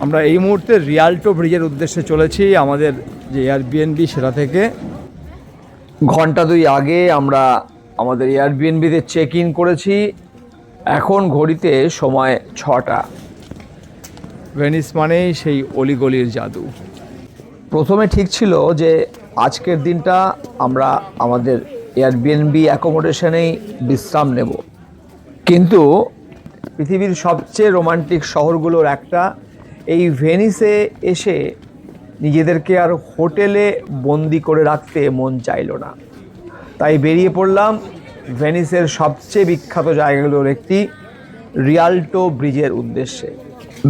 আমরা এই মুহূর্তে রিয়াল্টো ব্রিজের উদ্দেশ্যে চলেছি আমাদের যে এয়ারবিএনবি সেটা থেকে। ঘণ্টা দুই আগে আমরা আমাদের এয়ারবিএনবিতে চেক ইন করেছি। এখন ঘড়িতে সময় ছটা। ভেনিস মানেই সেই অলিগলির জাদু। প্রথমে ঠিক ছিল যে আজকের দিনটা আমরা আমাদের এয়ারবিএনবি অ্যাকোমোডেশনেই বিশ্রাম নেব। কিন্তু পৃথিবীর সবচেয়ে রোমান্টিক শহরগুলোর একটা এই ভেনিসে এসে নিজেদেরকে আর হোটেলে বন্দি করে রাখতে মন চাইলো না। তাই বেরিয়ে পড়লাম ভেনিসের সবচেয়ে বিখ্যাত জায়গাগুলোর একটি রিয়াল্টো ব্রিজের উদ্দেশ্যে।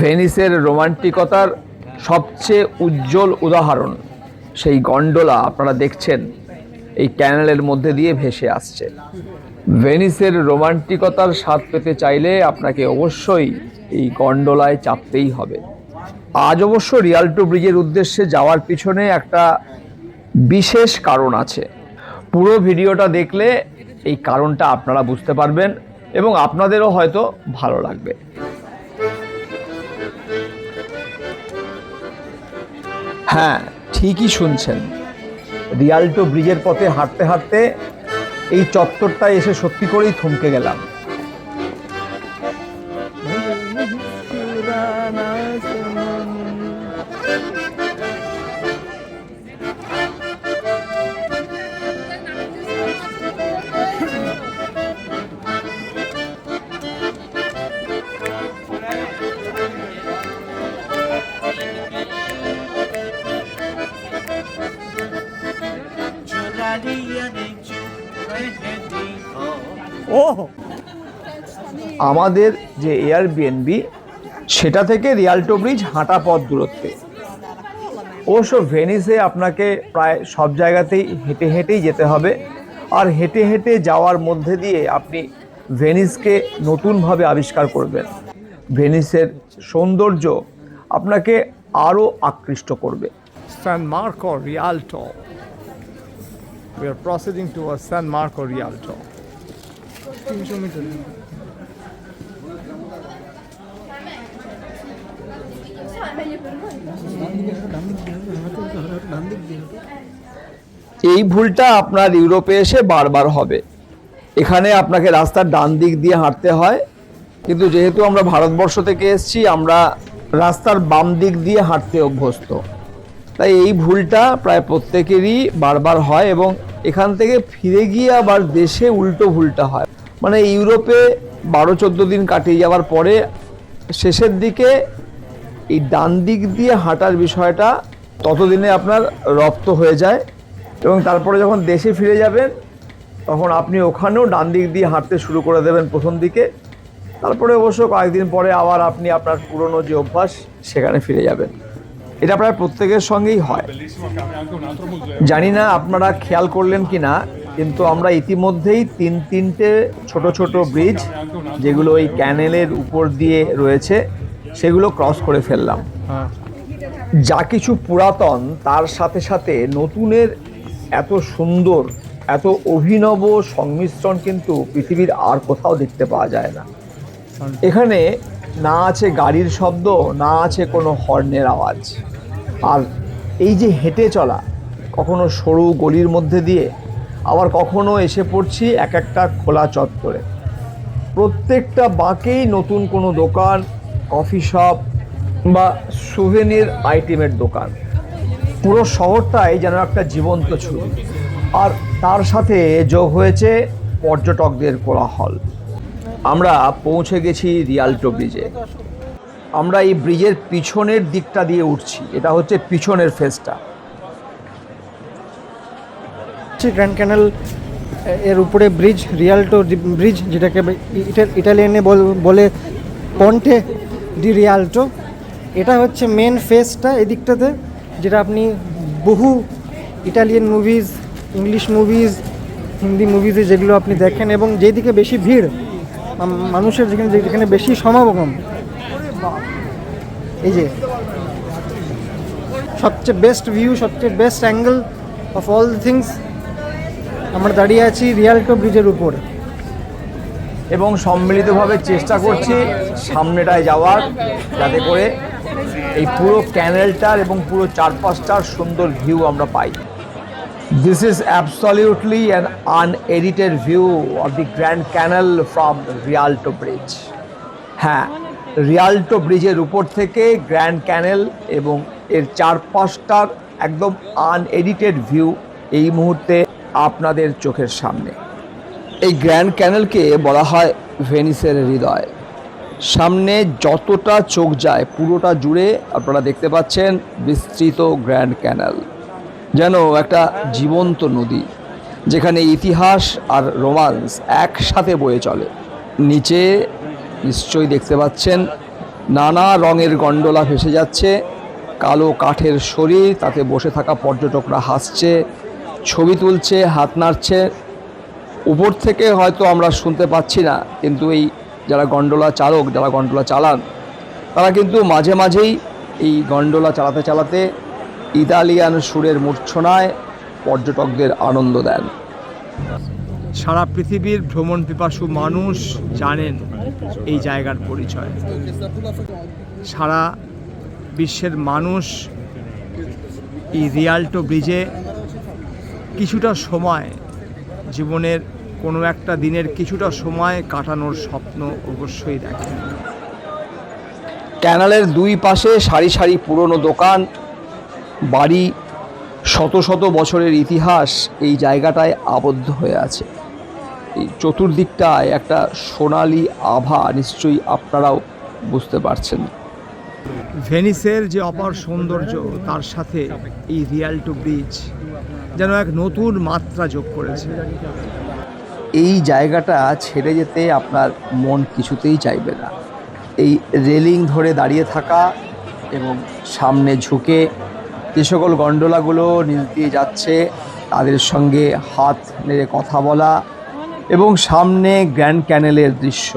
ভেনিসের রোমান্টিকতার সবচেয়ে উজ্জ্বল উদাহরণ সেই গন্ডোলা আপনারা দেখছেন, এই ক্যানেলের মধ্যে দিয়ে ভেসে আসছে। ভেনিসের রোমান্টিকতার স্বাদ পেতে চাইলে আপনাকে অবশ্যই এই গন্ডোলায় চাপতেই হবে। আজ অবশ্য রিয়াল্টো ব্রিজের উদ্দেশ্যে যাওয়ার পিছনে একটা বিশেষ কারণ আছে। পুরো ভিডিওটা দেখলে এই কারণটা আপনারা বুঝতে পারবেন এবং আপনাদেরও হয়তো ভালো লাগবে। হ্যাঁ ঠিকই শুনছেন। রিয়াল্টো ব্রিজের পথে হাঁটতে হাঁটতে এই চত্বরটায় এসে সত্যি করেই থমকে গেলাম। আমাদের যে এয়ারবিএনবি সেটা থেকে রিয়ালটো ব্রিজ হাঁটা পথ দূরত্বে। অবশ্য ভেনিসে আপনাকে প্রায় সব জায়গাতেই হেঁটে হেঁটেই যেতে হবে। আর হেঁটে হেঁটে যাওয়ার মধ্যে দিয়ে আপনি ভেনিসকে নতুনভাবে আবিষ্কার করবেন। ভেনিসের সৌন্দর্য আপনাকে আরও আকৃষ্ট করবে। San Marco Rialto. We are proceeding towards San Marco Rialto. এই ভুলটা আপনার ইউরোপে এসে বারবার হবে। এখানে আপনাকে রাস্তার ডান দিক দিয়ে হাঁটতে হয়। কিন্তু যেহেতু আমরা ভারতবর্ষ থেকে এসেছি, আমরা রাস্তার বাম দিক দিয়ে হাঁটতে অভ্যস্ত। তাই এই ভুলটা প্রায় প্রত্যেকেরই বারবার হয় এবং এখান থেকে ফিরে গিয়ে আবার দেশে উল্টো ভুলটা হয়। মানে ইউরোপে বারো চোদ্দ দিন কাটিয়ে যাওয়ার পরে শেষের দিকে এই ডান দিক দিয়ে হাঁটার বিষয়টা ততদিনে আপনার রপ্ত হয়ে যায় এবং তারপরে যখন দেশে ফিরে যাবেন, তখন আপনি ওখানেও ডান দিক দিয়ে হাঁটতে শুরু করে দেবেন প্রথম দিকে। তারপরে অবশ্য কয়েকদিন পরে আবার আপনি আপনার পুরনো যে অভ্যাস, সেখানে ফিরে যাবেন। এটা প্রায় প্রত্যেকের সঙ্গেই হয়। জানি না আপনারা খেয়াল করলেন কি না কিন্তু আমরা ইতিমধ্যেই তিন তিনটে ছোট ছোট ব্রিজ, যেগুলো ওই ক্যানেলের উপর দিয়ে রয়েছে। সেগুলো ক্রস করে ফেললাম। যা কিছু পুরাতন তার সাথে সাথে নতুনের এত সুন্দর এত অভিনব সংমিশ্রণ কিন্তু পৃথিবীর আর কোথাও দেখতে পাওয়া যায় না। এখানে না আছে গাড়ির শব্দ না আছে কোনো হর্নের আওয়াজ। আর এই যে হেঁটে চলা কখনো সরু গলির মধ্যে দিয়ে আবার কখনো এসে পড়ছি এক একটা খোলা চত্বরে। প্রত্যেকটা বাঁকেই নতুন কোনো দোকান কফি শপ বা সুভেনির আইটেমের দোকান। পুরো শহরটাই যেন একটা জীবন্ত ছবি। আর তার সাথে যোগ হয়েছে পর্যটকদের কোলাহল। আমরা পৌঁছে গেছি রিয়াল্টো ব্রিজে। আমরা এই ব্রিজের পিছনের দিকটা দিয়ে উঠছি। এটা হচ্ছে পিছনের ফেসটা। গ্র্যান্ড ক্যানেল এর উপরে ব্রিজ, রিয়ালটো ব্রিজ, যেটাকে ইটালিয়ানে বলে পন্টে। ডি রিয়াল্টো। এটা হচ্ছে মেন ফেসটা এদিকটাতে, যেটা আপনি বহু Italian movies English movies Hindi মুভিজে যেগুলো আপনি দেখেন এবং যেদিকে বেশি ভিড় মানুষের যেখানে যেখানে বেশি সমাগম, এই যে সবচেয়ে বেস্ট ভিউ সবচেয়ে best angle of all things আমরা দাঁড়িয়ে আছি রিয়াল্টো ব্রিজের উপর। এবং সম্মিলিতভাবে চেষ্টা করছি সামনেটায় যাওয়ার, যাতে করে এই পুরো ক্যানেলটার এবং পুরো চারপাশটার সুন্দর ভিউ আমরা পাই। This is absolutely an unedited view of the grand canal from Rialto bridge হ্যাঁ রিয়াল্টো ব্রিজের উপর থেকে গ্র্যান্ড ক্যানেল এবং এর চারপাশটার একদম আনএডিটেড ভিউ এই মুহূর্তে আপনাদের চোখের সামনে। এই গ্র্যান্ড ক্যানেলকে বলা হয় ভেনিসের হৃদয়। সামনে যতটা চোখ যায় পুরোটা জুড়ে আপনারা দেখতে পাচ্ছেন বিস্তৃত গ্র্যান্ড ক্যানেল, যেন একটা জীবন্ত নদী, যেখানে ইতিহাস আর রোমান্স একসাথে বয়ে চলে। নিচে নিশ্চয়ই দেখতে পাচ্ছেন নানা রঙের গন্ডোলা ভেসে যাচ্ছে, কালো কাঠের শরীর, তাতে বসে থাকা পর্যটকরা হাসছে, ছবি তুলছে, হাত নাড়ছে উপর থেকে হয়তো আমরা শুনতে পাচ্ছি না, কিন্তু এই যারা গন্ডোলা চালক, যারা গন্ডোলা চালান, তারা কিন্তু মাঝে মাঝেই এই গন্ডোলা চালাতে চালাতে ইতালিয়ান সুরের মূর্ছনায় পর্যটকদের আনন্দ দেন। সারা পৃথিবীর ভ্রমণ পিপাসু মানুষ জানেন এই জায়গার পরিচয়। সারা বিশ্বের মানুষ এই রিয়াল্টো ব্রিজে কিছুটা সময় জীবনের কোনো একটা দিনের কিছুটা সময় কাটানোর স্বপ্ন অবশ্যই দেখেন ক্যানালের দুই পাশে সারি সারি পুরনো দোকান বাড়ি শত শত বছরের ইতিহাস এই জায়গাটায় আবদ্ধ হয়ে আছে। এই চতুর্দিকটায় একটা সোনালি আভা নিশ্চয়ই আপনারাও বুঝতে পারছেন। ভেনিসের যে অপার সৌন্দর্য তার সাথে এই রিয়াল্টো ব্রিজ যেন এক নতুন মাত্রা যোগ করেছে। এই জায়গাটা ছেড়ে যেতে আপনার মন কিছুতেই চাইবে না। এই রেলিং ধরে দাঁড়িয়ে থাকা এবং সামনে ঝুঁকে যে সকল গন্ডোলাগুলো নিচ দিয়ে যাচ্ছে তাদের সঙ্গে হাত নেড়ে কথা বলা এবং সামনে গ্র্যান্ড ক্যানেলের দৃশ্য।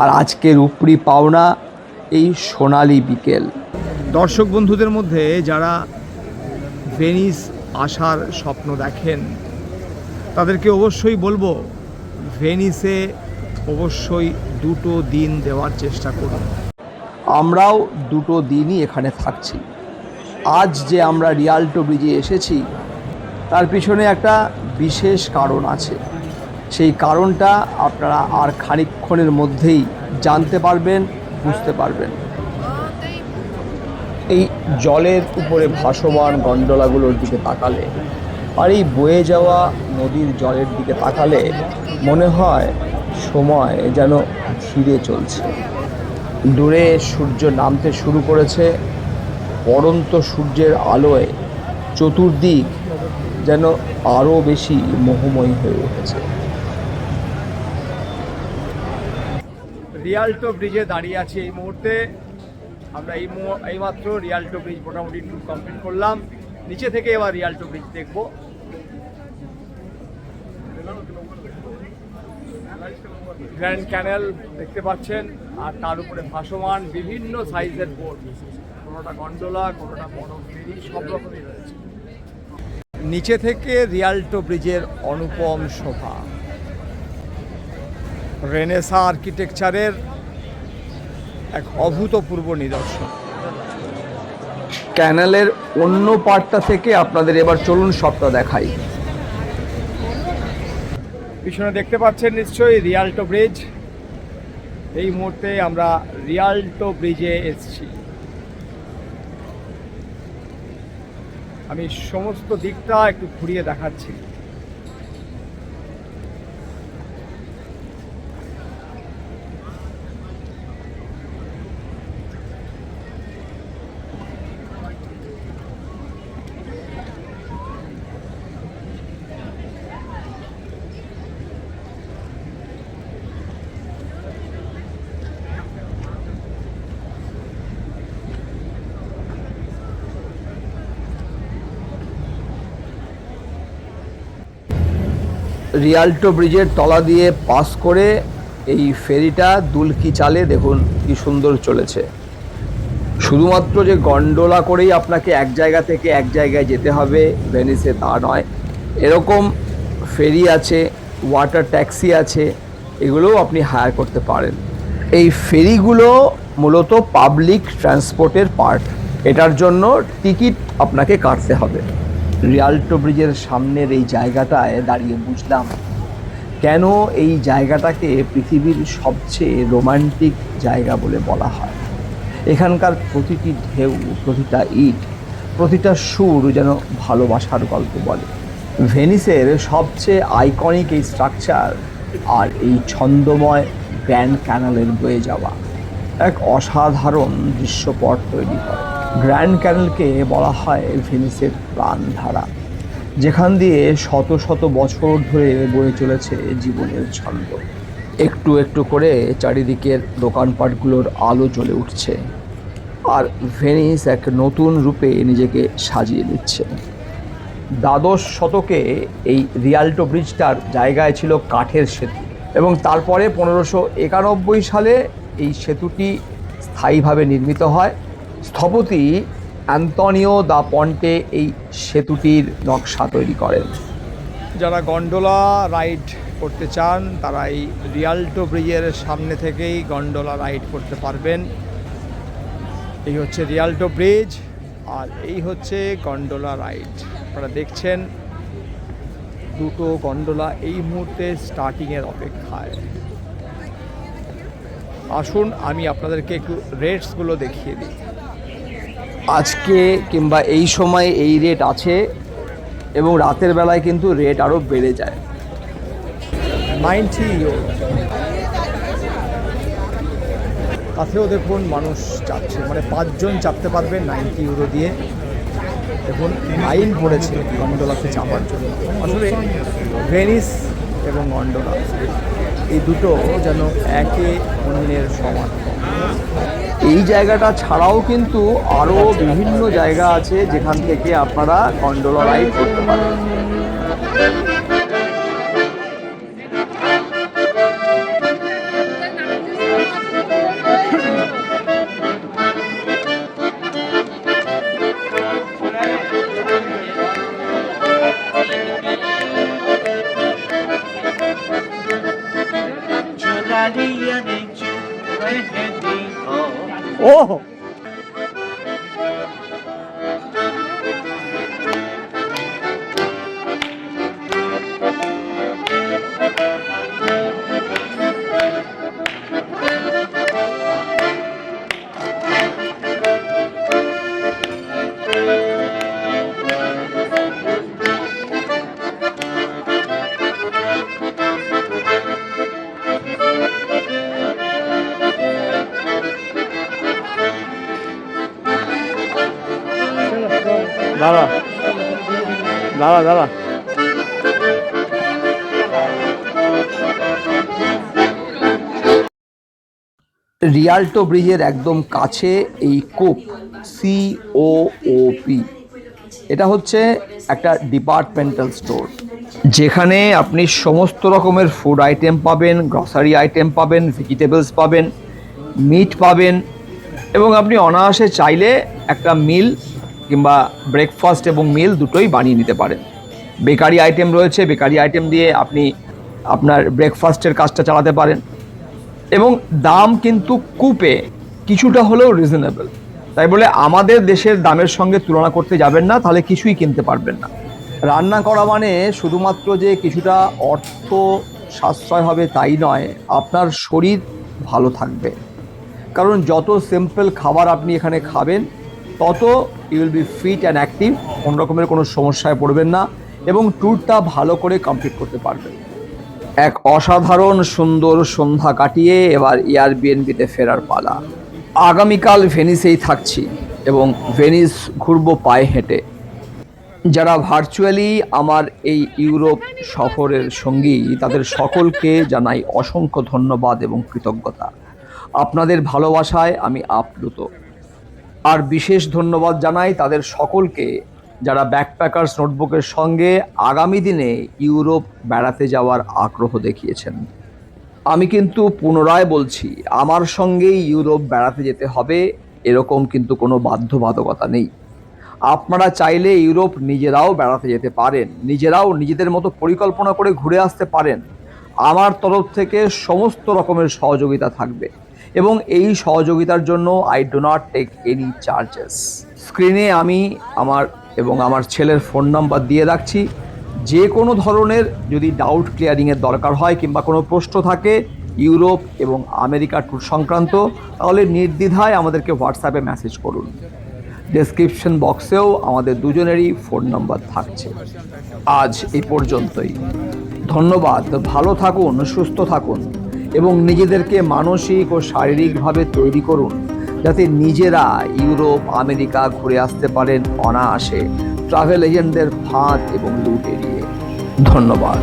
আর আজকের উপরি পাওনা এই সোনালি বিকেল। দর্শক বন্ধুদের মধ্যে যারা ভেনিস আসার স্বপ্ন দেখেন। তাদেরকে অবশ্যই বলব, ভেনিসে অবশ্যই দুটো দিন দেওয়ার চেষ্টা করুন। আমরাও দুটো দিনই এখানে থাকছি। আজ যে আমরা রিয়াল্টো ব্রিজে এসেছি, তার পিছনে একটা বিশেষ কারণ আছে। সেই কারণটা আপনারা আর খানিকক্ষণের মধ্যেই জানতে পারবেন, বুঝতে পারবেন। এই জলের উপরে ভাসমান গন্ডলাগুলোর দিকে তাকালে আর এই বয়ে যাওয়া নদীর জলের দিকে তাকালে মনে হয় সময় যেন ধীরে চলছে। দূরে সূর্য নামতে শুরু করেছে, পরন্ত সূর্যের আলোয় চতুর্দিক যেন আরও বেশি মোহময়ী হয়ে উঠেছে। রিয়ালটো ব্রিজে দাঁড়িয়ে আছি এই মুহূর্তে। আমরা এই এইমাত্র রিয়াল্টো ব্রিজ মোটামুটি ট্যুর কমপ্লিট করলাম। নিচে থেকে এবার রিয়াল্টো ব্রিজ দেখব। গ্র্যান্ড ক্যানেল দেখতে পাচ্ছেন, আর তার উপরে ভাসমান বিভিন্ন সাইজের বোট কোনোটা গন্ডোলা কোনোটা বড় ফেরি সব রকমই রয়েছে। নিচে থেকে রিয়াল্টো ব্রিজের অনুপম শোভা। রেনেসা আর্কিটেকচারের এক অভূতপূর্ব নিদর্শন। ক্যানেলের অন্য পার্টটা থেকে আপনাদের এবার চলুন সবটা দেখাই। পিছনে দেখতে পাচ্ছেন নিশ্চয়ই রিয়াল্টো ব্রিজ। এই মুহূর্তে আমরা রিয়াল্টো ব্রিজে এসেছি। আমি সমস্ত দিকটা একটু ঘুরিয়ে দেখাচ্ছি। রিয়াল্টো ব্রিজের তলা দিয়ে পাস করে এই ফেরিটা দুলকি চালে দেখুন কি সুন্দর চলেছে। শুধুমাত্র যে গন্ডোলা করেই আপনাকে এক জায়গা থেকে এক জায়গায় যেতে হবে, ভেনিসে তা নয়। এরকম ফেরি আছে, ওয়াটার ট্যাক্সি আছে, এগুলোও আপনি হায়ার করতে পারেন। এই ফেরিগুলো মূলত পাবলিক ট্রান্সপোর্টের পার্ট। এটার জন্য টিকিট আপনাকে কাটতে হবে। রিয়াল্টো ব্রিজের সামনের এই জায়গাটায় দাঁড়িয়ে বুঝলাম, কেন এই জায়গাটাকে পৃথিবীর সবচেয়ে রোমান্টিক জায়গা বলে বলা হয়। এখানকার প্রতিটি ঢেউ, প্রতিটা ইট, প্রতিটা সুর যেন ভালোবাসার গল্প বলে। ভেনিসের সবচেয়ে আইকনিক এই স্ট্রাকচার আর এই ছন্দময় গ্র্যান্ড ক্যানালের বয়ে যাওয়া। এক অসাধারণ দৃশ্যপট তৈরি করে গ্র্যান্ড ক্যানেলকে বলা হয় ভেনিসের প্রাণধারা, যেখান দিয়ে শত শত বছর ধরে বয়ে চলেছে জীবনের ছন্দ। একটু একটু করে চারিদিকের দোকানপাটগুলোর আলো জ্বলে উঠছে, আর ভেনিস এক নতুন রূপে নিজেকে সাজিয়ে নিচ্ছে দ্বাদশ শতকে এই রিয়াল্টো ব্রিজটার জায়গায় ছিল কাঠের সেতু, এবং তারপরে পনেরোশো একানব্বই সালে এই সেতুটি স্থায়ীভাবে নির্মিত হয়। স্থপতি অ্যান্তনিও দা পন্টে এই সেতুটির নকশা তৈরি করেন। যারা গন্ডোলা রাইড করতে চান, তারা এই রিয়াল্টো ব্রিজের সামনে থেকেই গন্ডোলা রাইড করতে পারবেন। এই হচ্ছে রিয়াল্টো ব্রিজ আর এই হচ্ছে গন্ডোলা রাইড আপনারা দেখছেন, দুটো গন্ডোলা এই মুহূর্তে স্টার্টিংয়ের অপেক্ষায়। আসুন, আমি আপনাদেরকে একটু রেটসগুলো দেখিয়ে দিই। আজকে কিংবা এই সময় এই রেট আছে এবং রাতের বেলায় কিন্তু রেট আরও বেড়ে যায়। কাছেও দেখুন মানুষ চাপছে মানে পাঁচজন চাপতে পারবে নাইনটি ইউরো দিয়ে। দেখুন লাইন পড়েছে গন্ডোলাতে চাপার জন্য। আসলে ভেনিস এবং গন্ডোলা এই দুটো যেন একে অন্যের সমান। এই জায়গাটা ছাড়াও কিন্তু আরও বিভিন্ন জায়গা আছে যেখান থেকে আপনারা গন্ডোলা রাইড করতে পারেন। দাদা দাদা দাদা রিয়াল্টো ব্রিজের একদম কাছে এই কোপ সি ও পি এটা হচ্ছে একটা ডিপার্টমেন্টাল স্টোর যেখানে আপনি সমস্ত রকমের ফুড আইটেম পাবেন গ্রসারি আইটেম পাবেন ভেজিটেবলস পাবেন মিট পাবেন এবং আপনি অনায়াসে চাইলে একটা মিল কিংবা ব্রেকফাস্ট এবং মিল দুটোই বানিয়ে নিতে পারেন। বেকারি আইটেম রয়েছে, বেকারি আইটেম দিয়ে আপনি আপনার ব্রেকফাস্টের কাজটা চালাতে পারেন। এবং দাম কিন্তু কূপে কিছুটা হলেও রিজনেবল তাই বলে আমাদের দেশের দামের সঙ্গে তুলনা করতে যাবেন না, তাহলে কিছুই কিনতে পারবেন না। রান্না করা মানে শুধুমাত্র যে কিছুটা অর্থ সাশ্রয় হবে তাই নয়, আপনার শরীর ভালো থাকবে। কারণ যত সিম্পল খাবার আপনি এখানে খাবেন তত you will be fit and active কোনো রকমের কোনো সমস্যায় পড়বেন না এবং ট্যুরটা ভালো করে কমপ্লিট করতে পারবেন। এক অসাধারণ সুন্দর সন্ধ্যা কাটিয়ে এবার এয়ারবিএনবিতে ফেরার পালা। আগামীকাল ভেনিসেই থাকছি এবং ভেনিস ঘুরবো পায়ে হেঁটে। যারা ভার্চুয়ালি আমার এই ইউরোপ সফরের সঙ্গী, তাদের সকলকে জানাই অসংখ্য ধন্যবাদ এবং কৃতজ্ঞতা। আপনাদের ভালোবাসায় আমি আপ্লুত। আর বিশেষ ধন্যবাদ জানাই তাদের সকলকে যারা ব্যাকপ্যাকার্স নোটবুকের সঙ্গে আগামী দিনে ইউরোপ বেড়াতে যাওয়ার আগ্রহ দেখিয়েছেন। আমি কিন্তু পুনরায় বলছি, আমার সঙ্গেই ইউরোপ বেড়াতে যেতে হবে, এরকম কিন্তু কোনো বাধ্যবাধকতা নেই। আপনারা চাইলে ইউরোপ নিজেরাও বেড়াতে যেতে পারেন, নিজেরাও নিজেদের মতো পরিকল্পনা করে ঘুরে আসতে পারেন। আমার তরফ থেকে সমস্ত রকমের সহযোগিতা থাকবে। এবং এই সহযোগিতার জন্য I do not take any charges স্ক্রিনে আমি আমার এবং আমার ছেলের ফোন নাম্বার দিয়ে রাখছি। যে কোনো ধরনের যদি ডাউট ক্লিয়ারিংয়ের দরকার হয় কিংবা কোনো প্রশ্ন থাকে ইউরোপ এবং আমেরিকা ট্যুর সংক্রান্ত, তাহলে নির্দ্বিধায় আমাদেরকে হোয়াটসঅ্যাপে মেসেজ করুন। ডেসক্রিপশন বক্সেও আমাদের দুজনেরই ফোন নাম্বার থাকছে। আজ এই পর্যন্তই। ধন্যবাদ। ভালো থাকুন, সুস্থ থাকুন। এবং নিজেদেরকে মানসিক ও শারীরিকভাবে তৈরি করুন, যাতে নিজেরা ইউরোপ, আমেরিকা ঘুরে আসতে পারেন অনায়াসে। ট্রাভেল এজেন্টদের ফাঁদ এবং লুট এড়িয়ে। ধন্যবাদ।